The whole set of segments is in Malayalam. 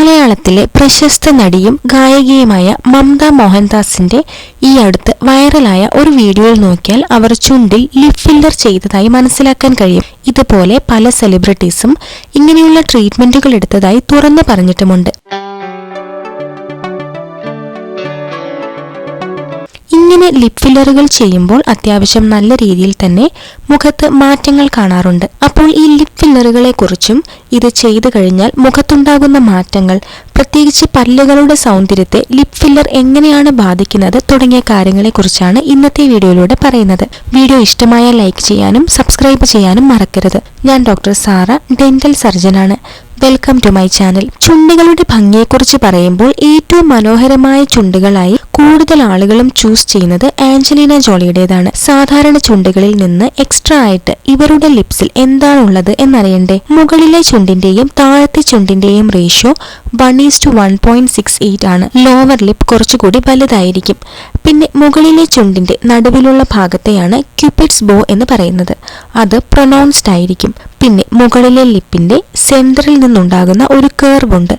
മലയാളത്തിലെ പ്രശസ്ത നടിയും ഗായികയുമായ മമത മോഹൻദാസിന്റെ ഈ അടുത്ത് വൈറലായ ഒരു വീഡിയോയിൽ നോക്കിയാൽ അവർ ചുണ്ടിൽ ലിപ് ഫില്ലർ ചെയ്തതായി മനസ്സിലാക്കാൻ കഴിയും. ഇതുപോലെ പല സെലിബ്രിറ്റീസും ഇങ്ങനെയുള്ള ട്രീറ്റ്മെന്റുകൾ എടുത്തതായി തുറന്നു പറഞ്ഞിട്ടുമുണ്ട്. ഇങ്ങനെ ലിപ് ഫില്ലറുകൾ ചെയ്യുമ്പോൾ അത്യാവശ്യം നല്ല രീതിയിൽ തന്നെ മുഖത്ത് മാറ്റങ്ങൾ കാണാറുണ്ട്. അപ്പോൾ ഈ ലിപ് ഫില്ലറുകളെ കുറിച്ചും ഇത് ചെയ്തു കഴിഞ്ഞാൽ മുഖത്തുണ്ടാകുന്ന മാറ്റങ്ങൾ പ്രത്യേകിച്ച് പല്ലുകളുടെ സൗന്ദര്യത്തെ ലിപ് ഫില്ലർ എങ്ങനെയാണ് ബാധിക്കുന്നത് തുടങ്ങിയ കാര്യങ്ങളെക്കുറിച്ചാണ് ഇന്നത്തെ വീഡിയോയിലൂടെ പറയുന്നത്. വീഡിയോ ഇഷ്ടമായ ലൈക്ക് ചെയ്യാനും സബ്സ്ക്രൈബ് ചെയ്യാനും മറക്കരുത്. ഞാൻ ഡോക്ടർ സാറ ഡെന്റൽ സർജനാണ് വെൽക്കം ടു മൈ ചാനൽ ചുണ്ടുകളുടെ ഭംഗിയെക്കുറിച്ച് പറയുമ്പോൾ ഏറ്റവും മനോഹരമായ ചുണ്ടുകളായി കൂടുതൽ ആളുകളും ചൂസ് ചെയ്യുന്നത് ആഞ്ചലീന ജോളിയുടേതാണ് സാധാരണ ചുണ്ടുകളിൽ നിന്ന് എക്സ്ട്രാ ആയിട്ട് ഇവരുടെ ലിപ്സിൽ എന്താണുള്ളത് എന്നറിയണ്ടേ? മുകളിലെ ചുണ്ടിന്റെയും താഴത്തെ ചുണ്ടിന്റെയും ratio one is to one point six eight ആണ്. ലോവർ ലിപ് കുറച്ചുകൂടി വലുതായിരിക്കും. പിന്നെ മുകളിലെ ചുണ്ടിന്റെ നടുവിലുള്ള ഭാഗത്തെയാണ് ക്യൂപിഡ്സ് ബോ എന്ന് പറയുന്നത്. അത് പ്രൊനൗൺസ്ഡ് ആയിരിക്കും. പിന്നെ മുകളിലെ ലിപ്പിന്റെ സെന്ററിൽ നിന്നുണ്ടാകുന്ന ഒരു കേർവ് ഉണ്ട്.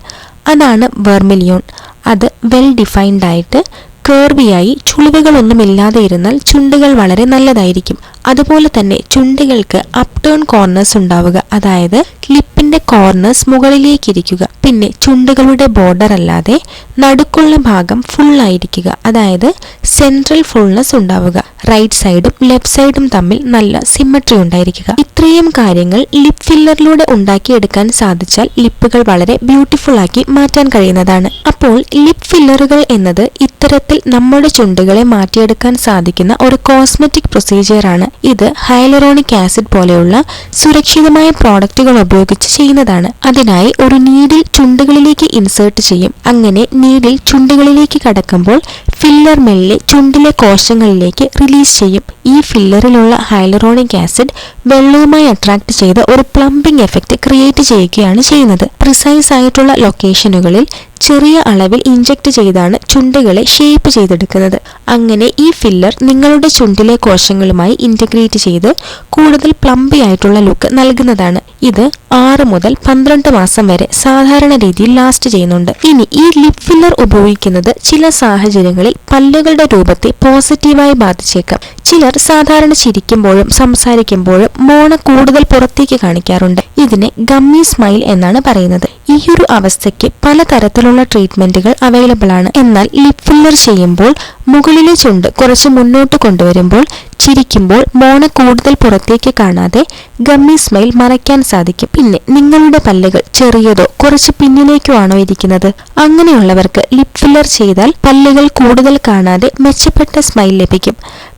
അതാണ് വെർമിലിയോൺ. അത് വെൽ ഡിഫൈൻഡ് ആയിട്ട് കേർവിയായി ചുളിവുകളൊന്നുമില്ലാതെ ഇരുന്നാൽ ചുണ്ടുകൾ വളരെ നല്ലതായിരിക്കും. അതുപോലെ തന്നെ ചുണ്ടുകൾക്ക് അപ് ടേൺ കോർണേഴ്സ് ഉണ്ടാവുക. അതായത് ലിപ്പിന്റെ കോർണേഴ്സ് മുകളിലേക്ക് ഇരിക്കുക പിന്നെ ചുണ്ടുകളുടെ ബോർഡർ അല്ലാതെ നടുക്കുള്ള ഭാഗം ഫുൾ ആയിരിക്കുക. അതായത് സെൻട്രൽ ഫുൾനെസ് ഉണ്ടാവുക. റൈറ്റ് സൈഡും ലെഫ്റ്റ് സൈഡും തമ്മിൽ നല്ല സിമ്മട്രി ഉണ്ടായിരിക്കുക. ഇത്രയും കാര്യങ്ങൾ ലിപ് ഫില്ലറിലൂടെ ഉണ്ടാക്കിയെടുക്കാൻ സാധിച്ചാൽ ലിപ്പുകൾ വളരെ ബ്യൂട്ടിഫുൾ ആക്കി മാറ്റാൻ കഴിയുന്നതാണ്. അപ്പോൾ ലിപ് ഫില്ലറുകൾ എന്നത് ഇത്തരത്തിൽ നമ്മുടെ ചുണ്ടുകളെ മാറ്റിയെടുക്കാൻ സാധിക്കുന്ന ഒരു കോസ്മെറ്റിക് പ്രൊസീജിയർ ആണ്. ഇത് ഹൈലറോണിക് ആസിഡ് പോലെയുള്ള സുരക്ഷിതമായ പ്രോഡക്റ്റുകൾ ഉപയോഗിച്ച് ചെയ്യുന്നതാണ്. അതിനായി ഒരു നീഡിൽ ചുണ്ടുകളിലേക്ക് ഇൻസേർട്ട് ചെയ്യും. അങ്ങനെ നീഡിൽ ചുണ്ടുകളിലേക്ക് കടക്കുമ്പോൾ ഫില്ലർ മെല്ലെ ചുണ്ടിലെ കോശങ്ങളിലേക്ക് റിലീസ് ചെയ്യും. ഈ ഫില്ലറിലുള്ള ഹൈലറോണിക് ആസിഡ് വെള്ളവുമായി അട്രാക്ട് ചെയ്ത് ഒരു പ്ലംബിംഗ് എഫക്റ്റ് ക്രിയേറ്റ് ചെയ്യുകയാണ് ചെയ്യുന്നത്. പ്രിസൈസ് ആയിട്ടുള്ള ലൊക്കേഷനുകളിൽ ചെറിയ അളവിൽ ഇഞ്ചക്ട് ചെയ്താണ് ചുണ്ടുകളെ ഷേപ്പ് ചെയ്തെടുക്കുന്നത്. അങ്ങനെ ഈ ഫില്ലർ നിങ്ങളുടെ ചുണ്ടിലെ കോശങ്ങളുമായി ഇന്റഗ്രേറ്റ് ചെയ്ത് കൂടുതൽ പ്ലംബി ആയിട്ടുള്ള ലുക്ക് നൽകുന്നതാണ്. ഇത് ആറ് മുതൽ പന്ത്രണ്ട് മാസം വരെ സാധാരണ രീതിയിൽ ലാസ്റ്റ് ചെയ്യുന്നുണ്ട്. ഇനി ഈ ലിപ് ഫില്ലർ ഉപയോഗിക്കുന്നത് ചില സാഹചര്യങ്ങളിൽ പല്ലുകളുടെ രൂപത്തെ പോസിറ്റീവായി ബാധിച്ചേക്കാം. ചിലർ സാധാരണ ചിരിക്കുമ്പോഴും സംസാരിക്കുമ്പോഴും മോണ കൂടുതൽ പുറത്തേക്ക് കാണിക്കാറുണ്ട്. ഇതിനെ ഗമ്മി സ്മൈൽ എന്നാണ് പറയുന്നത്. ഈ ഒരു അവസ്ഥയ്ക്ക് പലതരത്തിലുള്ള ട്രീറ്റ്മെന്റുകൾ അവൈലബിൾ ആണ്. എന്നാൽ ലിപ് ഫില്ലർ ചെയ്യുമ്പോൾ മുകളിലെ ചുണ്ട് കുറച്ച് മുന്നോട്ട് കൊണ്ടുവരുമ്പോൾ ചിരിക്കുമ്പോൾ മോണ കൂടുതൽ പുറത്തേക്ക് കാണാതെ ഗമ്മി സ്മൈൽ മറയ്ക്കാൻ സാധിക്കും. പിന്നെ നിങ്ങളുടെ പല്ലുകൾ ചെറിയതോ കുറച്ച് പിന്നിലേക്കോ ആണോ ഇരിക്കുന്നത്? അങ്ങനെയുള്ളവർക്ക് ലിപ് ഫില്ലർ ചെയ്താൽ പല്ലുകൾ കൂടുതൽ കാണാതെ മെച്ചപ്പെട്ട സ്മൈൽ ലഭിക്കും.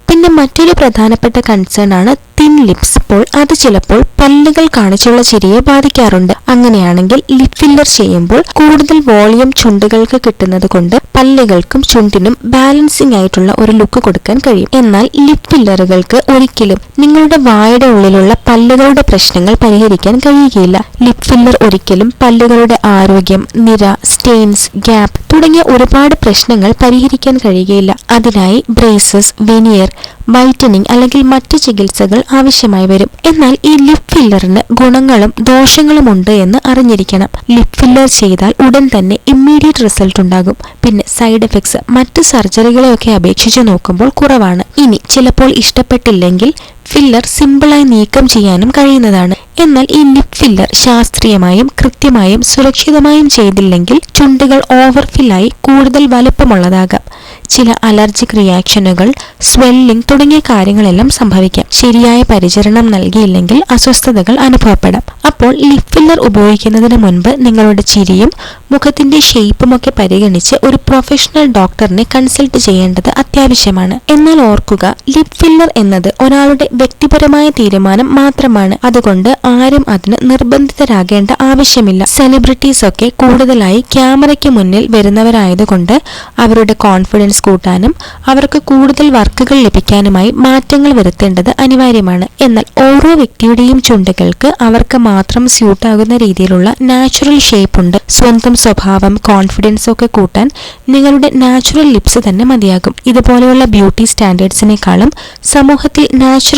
പിന്നെ മറ്റൊരു പ്രധാനപ്പെട്ട കൺസേൺ ആണ് തിൻ ലിപ്സ് അപ്പോൾ അത് ചിലപ്പോൾ പല്ലുകൾ കാണിച്ചുള്ള ചിരിയെ ബാധിക്കാറുണ്ട്. അങ്ങനെയാണെങ്കിൽ ലിപ് ഫില്ലർ ചെയ്യുമ്പോൾ കൂടുതൽ വോളിയം ചുണ്ടുകൾക്ക് കിട്ടുന്നത് കൊണ്ട് പല്ലുകൾക്കും ചുണ്ടിനും ബാലൻസിംഗ് ആയിട്ടുള്ള ഒരു ലുക്ക് കൊടുക്കാൻ കഴിയും. എന്നാൽ ലിപ് ഫില്ലറുകൾക്ക് ഒരിക്കലും നിങ്ങളുടെ വായുടെ ഉള്ളിലുള്ള പല്ലുകളുടെ പ്രശ്നങ്ങൾ പരിഹരിക്കാൻ കഴിയുകയില്ല. ലിപ് ഫില്ലർ ഒരിക്കലും പല്ലുകളുടെ ആരോഗ്യം നിര സ്റ്റെയിൻസ് ഗ്യാപ്പ് തുടങ്ങിയ ഒരുപാട് പ്രശ്നങ്ങൾ പരിഹരിക്കാൻ കഴിയുകയില്ല. അതിനായി ബ്രേസസ് വെനിയർ വൈറ്റനിങ് അല്ലെങ്കിൽ മറ്റ് ചികിത്സകൾ ആവശ്യമായി വരും. എന്നാൽ ഈ ലിപ് ഫില്ലറിന് ഗുണങ്ങളും ദോഷങ്ങളും ഉണ്ട് എന്ന് അറിഞ്ഞിരിക്കണം. ലിപ് ഫില്ലർ ചെയ്താൽ ഉടൻ തന്നെ ഇമ്മീഡിയറ്റ് റിസൾട്ട് ഉണ്ടാകും. പിന്നെ സൈഡ് എഫക്ട്സ് മറ്റ് സർജറികളെയൊക്കെ അപേക്ഷിച്ച് നോക്കുമ്പോൾ കുറവാണ്. ഇനി ചിലപ്പോൾ ഇഷ്ടപ്പെട്ടില്ലെങ്കിൽ ഫില്ലർ സിമ്പിളായി നീക്കം ചെയ്യാനും കഴിയുന്നതാണ്. എന്നാൽ ഈ ലിപ് ഫില്ലർ ശാസ്ത്രീയമായും കൃത്യമായും സുരക്ഷിതമായും ചെയ്തില്ലെങ്കിൽ ചുണ്ടുകൾ ഓവർഫില്ലായി കൂടുതൽ വലുപ്പമുള്ളതാകാം. ചില അലർജിക് റിയാക്ഷനുകൾ സ്വെല്ലിംഗ് തുടങ്ങിയ കാര്യങ്ങളെല്ലാം സംഭവിക്കാം. ശരിയായ പരിചരണം നൽകിയില്ലെങ്കിൽ അസ്വസ്ഥതകൾ അനുഭവപ്പെടാം. അപ്പോൾ ലിപ് ഫില്ലർ ഉപയോഗിക്കുന്നതിന് മുൻപ് നിങ്ങളുടെ ചിരിയും മുഖത്തിന്റെ ഷേപ്പും ഒക്കെ പരിഗണിച്ച് ഒരു പ്രൊഫഷണൽ ഡോക്ടറിനെ കൺസൾട്ട് ചെയ്യേണ്ടത് അത്യാവശ്യമാണ്. എന്നാൽ ഓർക്കുക ലിപ് ഫില്ലർ എന്നത് ഒരാളുടെ വ്യക്തിപരമായ തീരുമാനം മാത്രമാണ്. അതുകൊണ്ട് ആരും അതിന് നിർബന്ധിതരാകേണ്ട ആവശ്യമില്ല. സെലിബ്രിറ്റീസ് ഒക്കെ കൂടുതലായി ക്യാമറയ്ക്ക് മുന്നിൽ വരുന്നവരായതുകൊണ്ട് അവരുടെ കോൺഫിഡൻസ് കൂട്ടാനും അവർക്ക് കൂടുതൽ വർക്കുകൾ ലഭിക്കാനുമായി മാറ്റങ്ങൾ വരുത്തേണ്ടത് അനിവാര്യമാണ്. എന്നാൽ ഓരോ വ്യക്തിയുടെയും ചുണ്ടുകൾക്ക് അവർക്ക് മാത്രം സ്യൂട്ടാകുന്ന രീതിയിലുള്ള നാച്ചുറൽ ഷേപ്പ് ഉണ്ട്. സ്വന്തം സ്വഭാവം കോൺഫിഡൻസ് ഒക്കെ കൂട്ടാൻ നിങ്ങളുടെ നാച്ചുറൽ ലിപ്സ് തന്നെ മതിയാകും. ഇതുപോലെയുള്ള ബ്യൂട്ടി സ്റ്റാൻഡേർഡ്സിനേക്കാളും സമൂഹത്തിൽ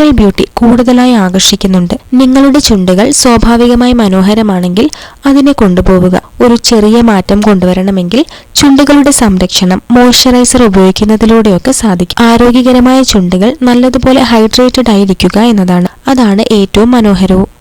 നാച്ചുറൽ ബ്യൂട്ടി കൂടുതലായി ആകർഷിക്കുന്നുണ്ട്. നിങ്ങളുടെ ചുണ്ടുകൾ സ്വാഭാവികമായി മനോഹരമാണെങ്കിൽ അതിനെ കൊണ്ടുപോവുക. ഒരു ചെറിയ മാറ്റം കൊണ്ടുവരണമെങ്കിൽ ചുണ്ടുകളുടെ സംരക്ഷണം മോയ്സ്ചറൈസർ ഉപയോഗിക്കുന്നതിലൂടെയൊക്കെ സാധിക്കും. ആരോഗ്യകരമായ ചുണ്ടുകൾ നല്ലതുപോലെ ഹൈഡ്രേറ്റഡ് ആയിരിക്കുക എന്നതാണ്. അതാണ് ഏറ്റവും മനോഹരവും.